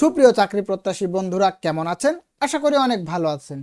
সুপ্রিয় চাকরি প্রত্যাশী বন্ধুরা, কেমন আছেন? আশা করি অনেক ভালো আছেন।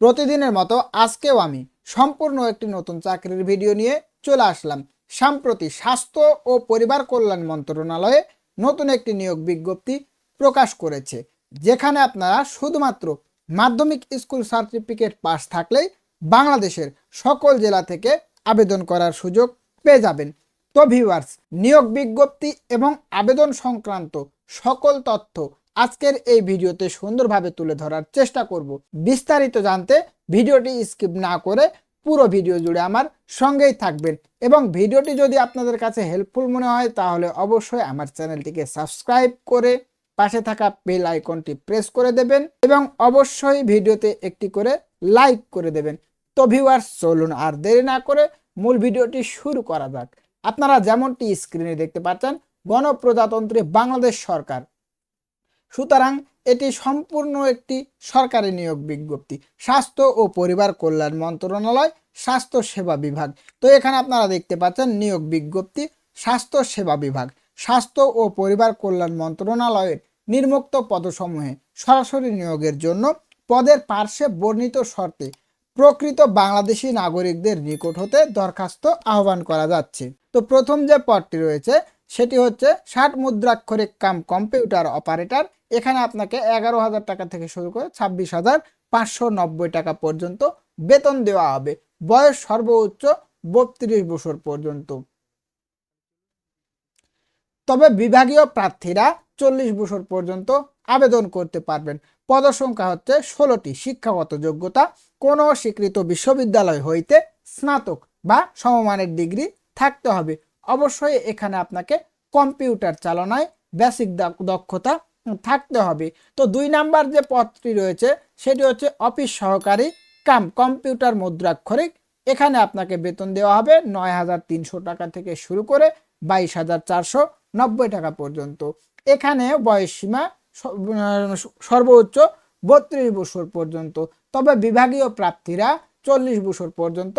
প্রতিদিনের মতো আজকেও আমি সম্পূর্ণ একটি নতুন চাকরির ভিডিও নিয়ে চলে আসলাম। সাম্প্রতি স্বাস্থ্য ও পরিবার কল্যাণ মন্ত্রণালয়ে নতুন একটি নিয়োগ বিজ্ঞপ্তি প্রকাশ করেছে, যেখানে আপনারা শুধুমাত্র মাধ্যমিক স্কুল সার্টিফিকেট পাস থাকলেই বাংলাদেশের সকল জেলা থেকে আবেদন করার সুযোগ পেয়ে যাবেন। তো ভিউয়ার্স, নিয়োগ বিজ্ঞপ্তি এবং আবেদন সংক্রান্ত সকল তথ্য আজকের এই ভিডিওতে সুন্দরভাবে তুলে ধরার চেষ্টা করব। বিস্তারিত জানতে ভিডিওটি স্কিপ না করে পুরো ভিডিও জুড়ে আমার সঙ্গেই থাকবেন এবং ভিডিওটি যদি আপনাদের কাছে হেল্পফুল মনে হয়, তাহলে অবশ্যই আমার চ্যানেলটিকে সাবস্ক্রাইব করে পাশে থাকা বেল আইকনটি প্রেস করে দেবেন এবং অবশ্যই ভিডিওতে একটি করে লাইক করে দেবেন। তো ভিউয়ার্স চলুন আর দেরি না করে মূল ভিডিওটি শুরু করা যাক। আপনারা যেমনটি স্ক্রিনে দেখতে পাচ্ছেন, গণপ্রজাতন্ত্রী বাংলাদেশ সরকার। সুতরাং এটি সম্পূর্ণ একটি সরকারি নিয়োগ বিজ্ঞপ্তি। স্বাস্থ্য ও পরিবার কল্যাণ মন্ত্রণালয়, স্বাস্থ্য সেবা বিভাগ। তো এখানে আপনারা দেখতে পাচ্ছেন নিয়োগ বিজ্ঞপ্তি, স্বাস্থ্য সেবা বিভাগ। স্বাস্থ্য ও পরিবার কল্যাণ মন্ত্রণালয়ের নির্মুক্ত পদসমূহে সরাসরি নিয়োগের জন্য পদের পার্শ্বে বর্ণিত শর্তে প্রকৃত বাংলাদেশি নাগরিকদের নিকট হতে দরখাস্ত আহ্বান করা যাচ্ছে। তো প্রথম যে পদটি রয়েছে সেটি হচ্ছে ষাট মুদ্রাক্ষরিক কাম কম্পিউটার অপারেটর। এখানে আপনাকে এগারো হাজার টাকা থেকে শুরু করে ছাব্বিশ হাজার পাঁচশো নব্বই টাকা পর্যন্ত বেতন দেওয়া হবে। বয়স সর্বোচ্চ বত্রিশ বছর পর্যন্ত। তবে বিভাগীয় প্রার্থীরা চল্লিশ বছর পর্যন্ত আবেদন করতে পারবেন। পদসংখ্যা হচ্ছে ষোলোটি। শিক্ষাগত যোগ্যতা, কোনো স্বীকৃত বিশ্ববিদ্যালয় হইতে স্নাতক বা সমমানের ডিগ্রি থাকতে হবে। অবশ্যই এখানে আপনাকে কম্পিউটার চালনায় বেসিক দক্ষতা থাকতে হবে। তো দুই নাম্বার যে পদটি রয়েছে, সেটি হচ্ছে অফিস সহকারী কাম, কম্পিউটার মুদ্রাক্ষরিক। এখানে আপনাকে বেতন দেওয়া হবে নয় হাজার তিনশো টাকা থেকে শুরু করে বাইশ হাজার চারশো নব্বই টাকা পর্যন্ত। এখানে বয়স সীমা সর্বোচ্চ বত্রিশ বছর পর্যন্ত। তবে বিভাগীয় প্রার্থীরা চল্লিশ বছর পর্যন্ত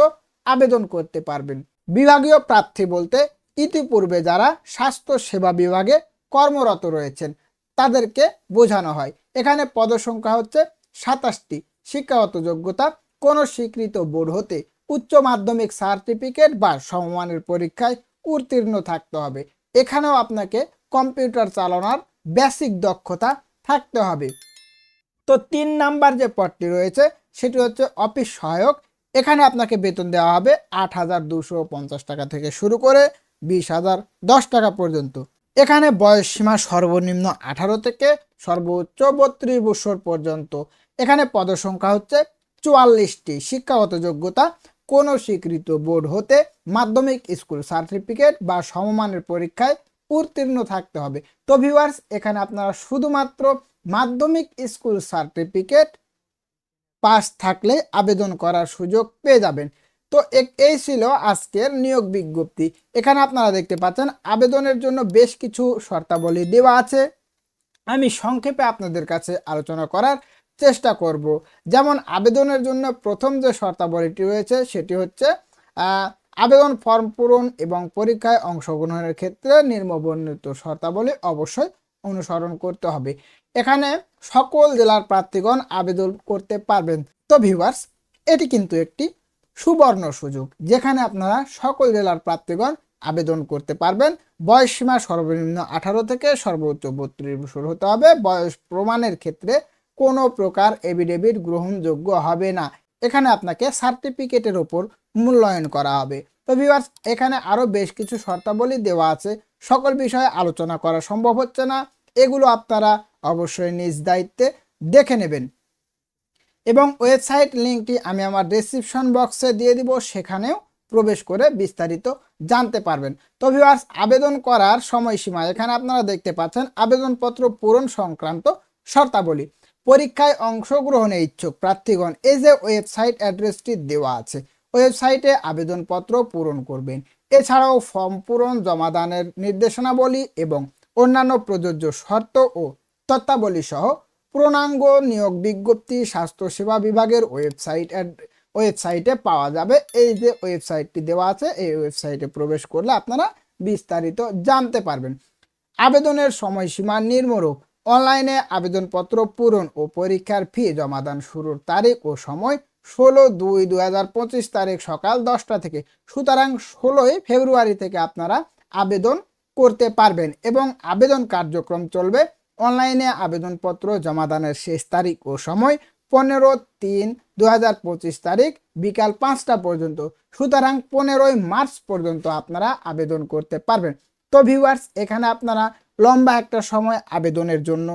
আবেদন করতে পারবেন। বিভাগীয় প্রার্থী বলতে ইতিপূর্বে যারা স্বাস্থ্য সেবা বিভাগে কর্মরত রয়েছেন, তাদেরকে বোঝানো হয়। এখানে পদসংখ্যা হচ্ছে সাতাশটি। শিক্ষাগত যোগ্যতা, কোনো স্বীকৃত বোর্ড হতে উচ্চ মাধ্যমিক সার্টিফিকেট বা সমমানের পরীক্ষায় উত্তীর্ণ থাকতে হবে। এখানেও আপনাকে কম্পিউটার চালানোর বেসিক দক্ষতা থাকতে হবে। তো তিন নাম্বার যে পদটি রয়েছে, সেটি হচ্ছে অফিস সহায়ক এখানে আপনাকে বেতন দেওয়া হবে আট হাজার দুশো পঞ্চাশ টাকা থেকে শুরু করে বিশ হাজার দশ টাকা পর্যন্ত। এখানে বয়স সীমা সর্বনিম্ন আঠারো থেকে সর্বোচ্চ বত্রিশ বছর পর্যন্ত। এখানে পদসংখ্যা হচ্ছে চুয়াল্লিশটি। শিক্ষাগত যোগ্যতা, কোনো স্বীকৃত বোর্ড হতে মাধ্যমিক স্কুল সার্টিফিকেট বা সমমানের পরীক্ষায় উত্তীর্ণ থাকতে হবে। তো ভিউয়ার্স এখানে আপনারা শুধুমাত্র মাধ্যমিক স্কুল সার্টিফিকেট পাস থাকলে আবেদন করার সুযোগ পেয়ে যাবেন। তো এই ছিল আজকের নিয়োগ বিজ্ঞপ্তি। এখানে আপনারা দেখতে পাচ্ছেন, আবেদনের জন্য বেশ কিছু শর্তাবলী দেওয়া আছে। আমি সংক্ষেপে আপনাদের কাছে আলোচনা করার চেষ্টা করব। যেমন, আবেদনের জন্য প্রথম যে শর্তাবলীটি রয়েছে, সেটি হচ্ছে আবেদন ফর্ম পূরণ এবং পরীক্ষায় অংশগ্রহণের ক্ষেত্রে নির্মবর্ণিত শর্তাবলী অবশ্যই অনুসরণ করতে হবে। এখানে সকল জেলার প্রার্থীগণ আবেদন করতে পারবেন। তো ভিউয়ার্স এটি কিন্তু একটি সুবর্ণ সুযোগ, যেখানে আপনারা সকল জেলার প্রার্থীগণ আবেদন করতে পারবেন। বয়স সীমা সর্বনিম্ন আঠারো থেকে সর্বোচ্চ বত্রিশ বছর হতে হবে। বয়স প্রমাণের ক্ষেত্রে কোনো প্রকার এভিডেভিট গ্রহণযোগ্য হবে না। এখানে আপনাকে সার্টিফিকেটের ওপর মূল্যায়ন করা হবে। তো ভিউয়ার্স এখানে আরও বেশ কিছু শর্তাবলী দেওয়া আছে। সকল বিষয়ে আলোচনা করা সম্ভব হচ্ছে না। এগুলো আপনারা অবশ্যই নিজ দায়িত্বে দেখে নেবেন। এবং ওয়েবসাইট লিঙ্কটি আমি আমার ডিসক্রিপশন বক্সে দিয়ে দিব, সেখানেও প্রবেশ করে বিস্তারিত জানতে পারবেন। তো ভিউয়ার্স আবেদন করার সময়সীমা এখানে আপনারা দেখতে পাচ্ছেন, আবেদনপত্র পূরণ সংক্রান্ত শর্তাবলী। পরীক্ষায় অংশগ্রহণে ইচ্ছুক প্রার্থীগণ, এই যে ওয়েবসাইট অ্যাড্রেসটি দেওয়া আছে, ওয়েবসাইটে আবেদনপত্র পূরণ করবেন। এছাড়াও ফর্ম পূরণ জমাদানের নির্দেশনাবলী এবং অন্যান্য প্রযোজ্য শর্ত ও তত্ত্বাবলী সহ পূর্ণাঙ্গ নিয়োগ বিজ্ঞপ্তি স্বাস্থ্যসেবা বিভাগের ওয়েবসাইট ওয়েবসাইটে পাওয়া যাবে। এই যে ওয়েবসাইটটি দেওয়া আছে, এই ওয়েবসাইটে প্রবেশ করলে আপনারা বিস্তারিত জানতে পারবেন। আবেদনের সময়সীমা নির্মরূপ। অনলাইনে আবেদনপত্র পূরণ ও পরীক্ষার ফি জমাদান শুরুর তারিখ ও সময় ষোলো দুই দু তারিখ সকাল দশটা থেকে। সুতরাং ষোলোই ফেব্রুয়ারি থেকে আপনারা আবেদন করতে পারবেন এবং আবেদন কার্যক্রম চলবে। অনলাইনে আবেদনপত্র জমাদানের শেষ তারিখ ও সময় পনেরো তিন দু তারিখ বিকাল পাঁচটা পর্যন্ত। সুতরাং পনেরোই মার্চ পর্যন্ত আপনারা আবেদন করতে পারবেন। তো ভিউয়ার্স, এখানে আপনারা লম্বা একটা সময় আবেদনের জন্য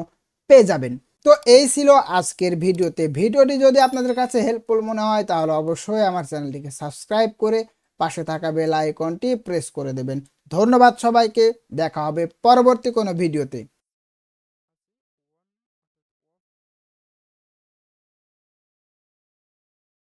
পেয়ে যাবেন। তো এই ছিল আজকের ভিডিওতে। ভিডিওটি যদি আপনাদের কাছে হেল্পফুল মনে হয়, তাহলে অবশ্যই আমার চ্যানেলটিকে সাবস্ক্রাইব করে পাশে থাকা বেল আইকনটি প্রেস করে দেবেন। ধন্যবাদ সবাইকে দেখা হবে পরবর্তী কোনো ভিডিওতে।